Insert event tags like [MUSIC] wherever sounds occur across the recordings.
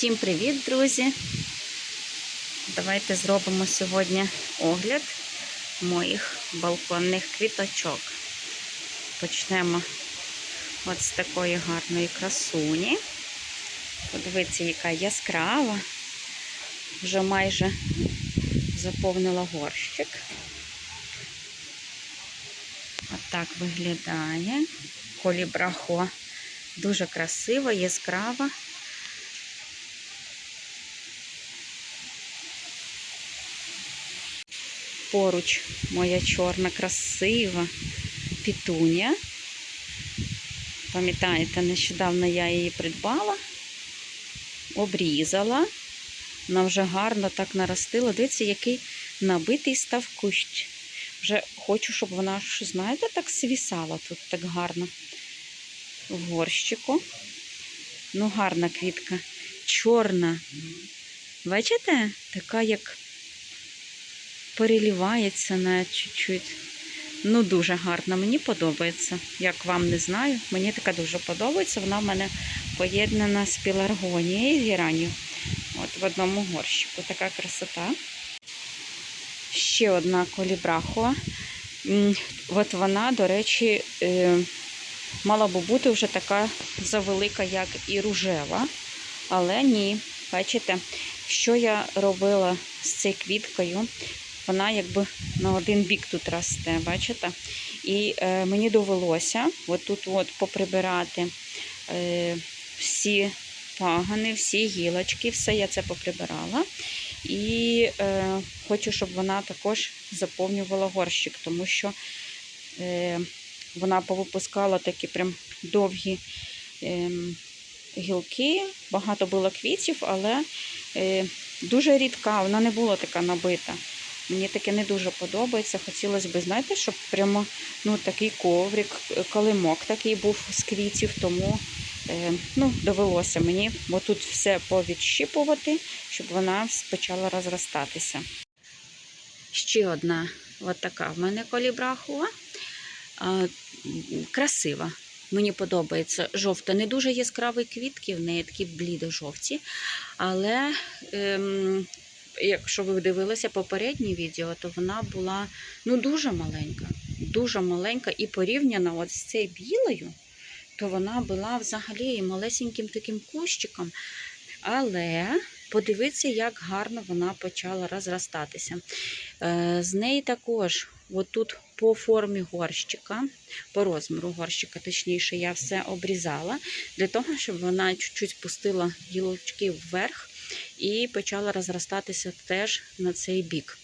Всім привіт, друзі! Давайте зробимо сьогодні огляд моїх балконних квіточок. Почнемо от з такої гарної красуні. Подивіться, яка яскрава. Вже майже заповнила горщик. Отак виглядає. Колібрахо. Дуже красива, яскрава. Поруч моя чорна, красива пітунія. Пам'ятаєте, нещодавно я її придбала, обрізала. Вона вже гарно так наростила. Дивіться, який набитий став кущ. Вже хочу, щоб вона, знаєте, так свісала тут так гарно в горщику. Ну, гарна квітка. Чорна. Бачите? Така, як перелівається на чуть-чуть. Ну, дуже гарна. Мені подобається. Як вам не знаю, мені така дуже подобається. Вона в мене поєднана з піларгонією і геранію. От в одному горщику. Така красота. Ще одна колібрахова. От вона, до речі, мала би бути вже така завелика, як і ружева. Але ні, бачите, що я робила з цією квіткою? Вона якби на один бік тут росте, бачите? І е, мені довелося отут от поприбирати е, всі пагани, всі гілочки, все я це поприбирала. І е, хочу, щоб вона також заповнювала горщик, тому що е, вона повипускала такі прям довгі е, гілки, багато було квітів, але е, дуже рідка, вона не була така набита. Мені таке не дуже подобається. Хотілося б, знаєте, щоб прямо ну, такий коврик, калимок такий був з квітів, тому е, ну, довелося мені отут все повідщипувати, щоб вона почала розростатися. Ще одна така в мене колібрахова. Красива. Мені подобається жовта. Не дуже яскраві квітки, в неї такі блідо-жовті. Але ем, якщо ви дивилися попереднє відео, то вона була ну, дуже маленька. Дуже маленька і порівняна от з цією білою, то вона була взагалі малесеньким таким кущиком. Але подивіться, як гарно вона почала розростатися. Е, з неї також, от тут по формі горщика, по розміру горщика, точніше, я все обрізала, для того, щоб вона чуть-чуть пустила гілочки вверх і почала розростатися теж на цей бік.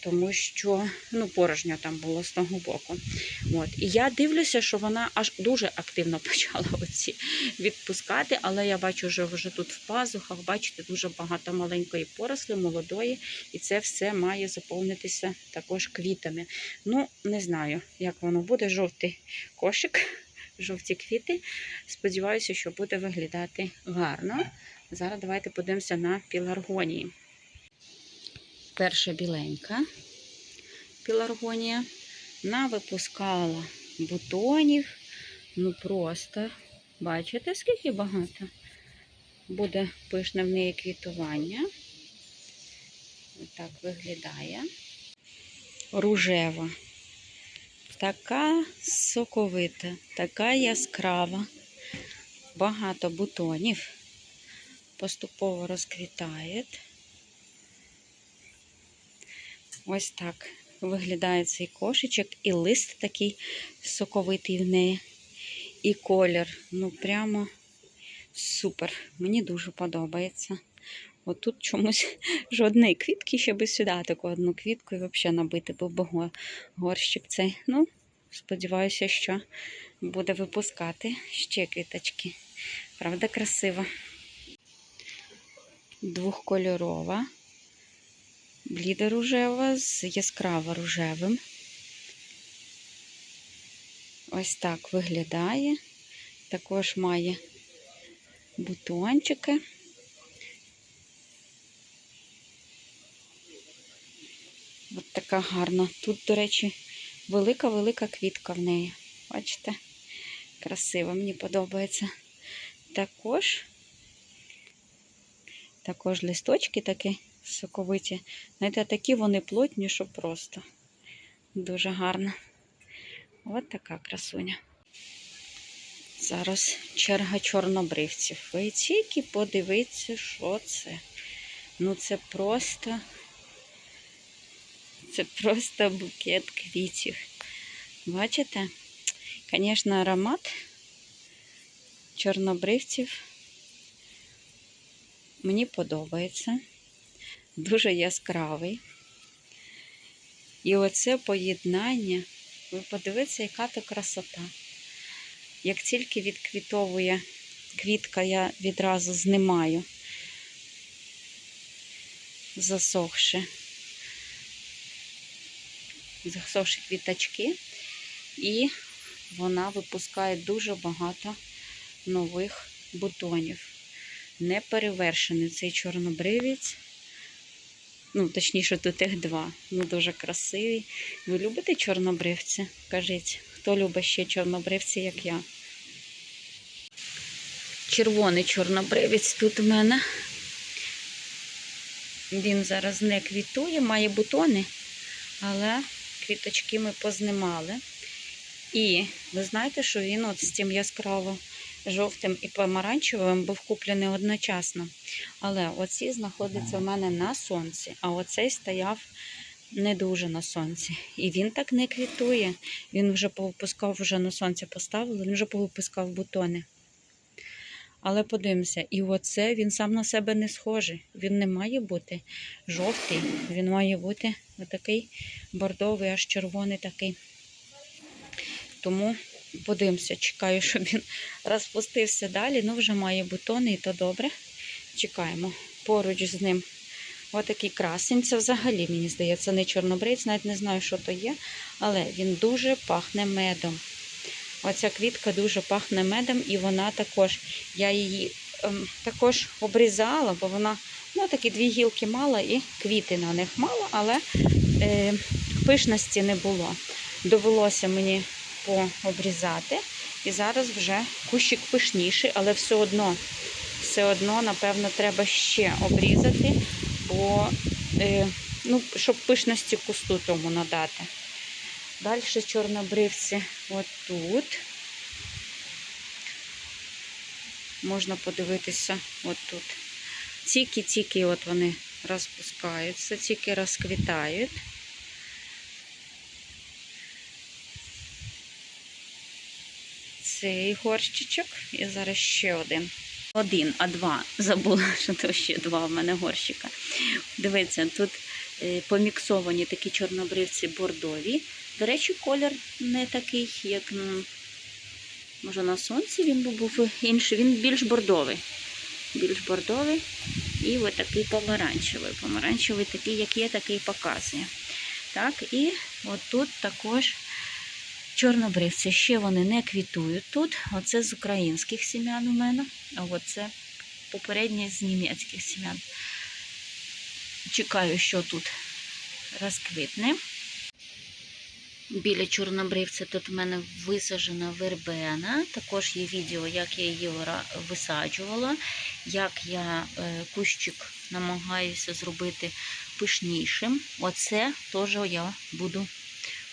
Тому що ну, порожньо там було з того боку. От. І я дивлюся, що вона аж дуже активно [LAUGHS] почала оці відпускати, але я бачу, що вже тут в пазухах, бачите, дуже багато маленької поросли, молодої, і це все має заповнитися також квітами. Ну, не знаю, як воно буде. Жовтий кошик, жовті квіти. Сподіваюся, що буде виглядати гарно. Зараз давайте подивимося на піларгонії. Перша біленька піларгонія навипускала бутонів. Ну просто, бачите, скільки багато буде пишне в неї квітування. Отак виглядає. Ружева. Така соковита, така яскрава, багато бутонів. Поступово розквітає. Ось так виглядає цей кошечок, і лист такий соковитий в неї. І колір. Ну, прямо супер. Мені дуже подобається. От тут чомусь [LAUGHS] жодної квітки, щоб сюди таку одну квітку і взагалі набити би горщик цей. Ну, сподіваюся, що буде випускати ще квіточки. Правда, красива. Двохкольорова блідо-рожева з яскраво рожевим. Ось так виглядає. Також має бутончики. Ось така гарна. Тут, до речі, велика-велика квітка в неї. Бачите? Красиво, мені подобається. Також Також листочки такі соковиті. Знаєте, такі вони плотні, що просто. Дуже гарно. От така красуня. Зараз черга чорнобривців. Ви тільки подивіться, що це. Ну, це просто. Це просто букет квітів. Бачите? Звісно, аромат чорнобривців мені подобається. Дуже яскравий. І оце поєднання. Ви подивіться, яка то красота. Як тільки відквітовує квітка, я відразу знімаю, засохши, засохші квіточки, і вона випускає дуже багато нових бутонів. Неперевершений цей чорнобривець. Ну, точніше, тут їх два. Ну, дуже красиві. Ви любите чорнобривці? Кажіть, хто любить ще чорнобривці, як я? Червоний чорнобривець тут у мене. Він зараз не квітує, має бутони, але квіточки ми познімали. І ви знаєте, що він от з тим яскраво жовтим і помаранчевим був куплений одночасно. Але оці знаходяться в мене на сонці, а оцей стояв не дуже на сонці. І він так не квітує. Він вже повипускав, вже на сонце поставили, він вже повипускав бутони. Але подивимося, і оце він сам на себе не схожий. Він не має бути жовтий, він має бути отакий бордовий, аж червоний такий. Тому подивимося, чекаю, щоб він розпустився далі. Ну, вже має бутони, і то добре. Чекаємо поруч з ним. Отакий красень. Це взагалі, мені здається, не чорнобривець, навіть не знаю, що то є, але він дуже пахне медом. Оця квітка дуже пахне медом, і вона також, я її ем, також обрізала, бо вона ну, такі дві гілки мала і квіти на них мало, але е, пишності не було. Довелося мені пообрізати. І зараз вже кущик пишніший, але все одно, все одно, напевно, треба ще обрізати, бо, е, ну, щоб пишності кусту тому надати. Далі чорнобривці отут. Можна подивитися отут. Тільки-тільки от вони розпускаються, тільки розквітають. Цей горщичок і зараз ще один. Один, а два. Забула, що то ще два в мене горщика. Дивіться, тут е, поміксовані такі чорнобривці бордові. До речі, колір не такий, як може на сонці він був інший. Він більш бордовий. Більш бордовий і ось такий помаранчевий. Помаранчевий такий, як є, такий показує. Так, і отут також чорнобривці. Ще вони не квітують тут. Оце з українських сім'ян у мене, а оце попереднє з німецьких сім'ян. Чекаю, що тут розквітне. Біля чорнобривця тут в мене висаджена вербена. Також є відео, як я її висаджувала, як я е, кущик намагаюся зробити пишнішим. Оце теж я буду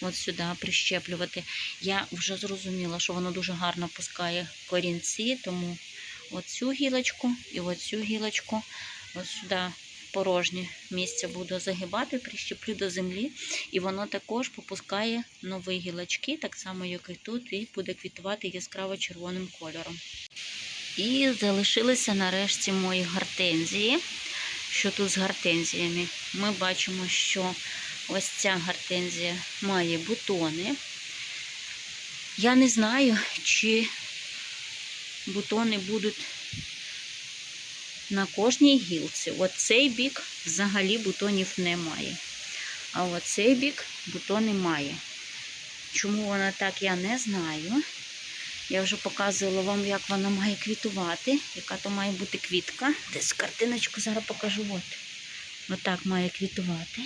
от сюди прищеплювати. Я вже зрозуміла, що воно дуже гарно пускає корінці, тому оцю гілочку і оцю гілочку от сюди порожнє місце буду загибати, прищеплю до землі, і воно також попускає нові гілочки, так само, як і тут, і буде квітувати яскраво червоним кольором. І залишилися нарешті мої гортензії. Що тут з гортензіями? Ми бачимо, що ось ця гортензія має бутони. Я не знаю, чи бутони будуть на кожній гілці. Оцей бік взагалі бутонів немає. А оцей бік бутони має. Чому вона так, я не знаю. Я вже показувала вам, як вона має квітувати, яка то має бути квітка. Десь картиночку зараз покажу. От. Отак має квітувати.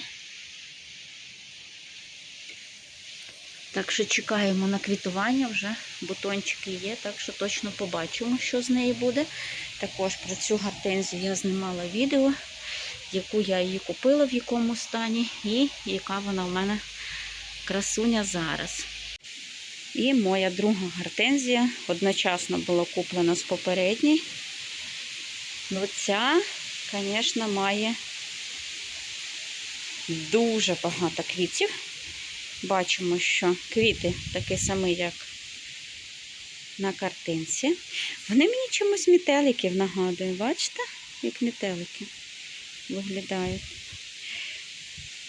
Так що чекаємо на квітування, вже бутончики є, так що точно побачимо, що з неї буде. Також про цю гортензію я знімала відео, яку я її купила, в якому стані, і яка вона в мене красуня зараз. І моя друга гортензія одночасно була куплена з попередньої. Ну, ця, звісно, має дуже багато квітів. Бачимо, що квіти такі самі, як на картинці. Вони мені чимось метеликів нагадують. Бачите, як метелики виглядають.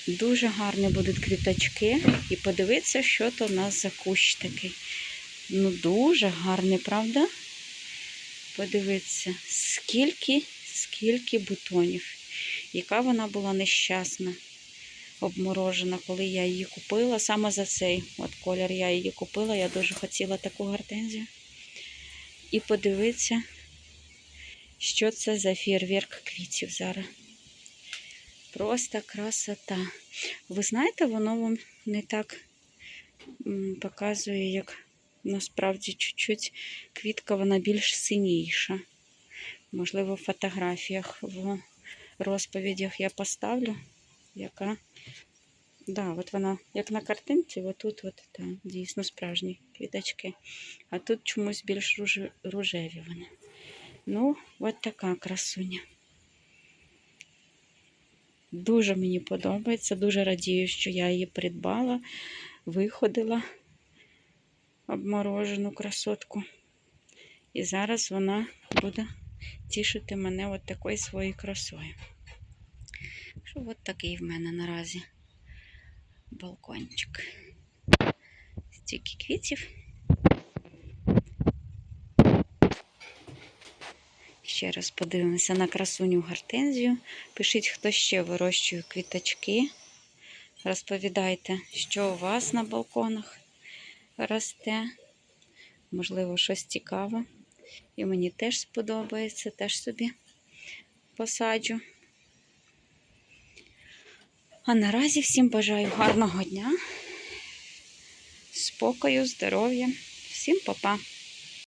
Дуже гарні будуть квіточки. І подивитися, що то в нас за кущ такий. Ну, дуже гарний, правда? Подивіться, скільки, скільки бутонів. Яка вона була нещасна, обморожена, коли я її купила. Саме за цей от колір я її купила. Я дуже хотіла таку гортензію. І подивіться, що це за фєрверк квітів зараз. Просто красота. Ви знаєте, воно вам не так показує, як насправді чуть-чуть квітка, вона більш синіша. Можливо, в фотографіях, в розповідях я поставлю, яка. Да, от вона, як на картинці, отут от, та, дійсно справжні квіточки. А тут чомусь більш рожеві вони. Ну, от така красуня. Дуже мені подобається, дуже радію, що я її придбала, виходила обморожену красотку. І зараз вона буде тішити мене от такою своєю красою. Що от такий в мене наразі балкончик. Стільки квітів. Ще раз подивимося на красуню гортензію. Пишіть, хто ще вирощує квіточки. Розповідайте, що у вас на балконах росте. Можливо, щось цікаве. І мені теж сподобається, теж собі посаджу. А наразі всім бажаю гарного дня, спокою, здоров'я. Всім па-па!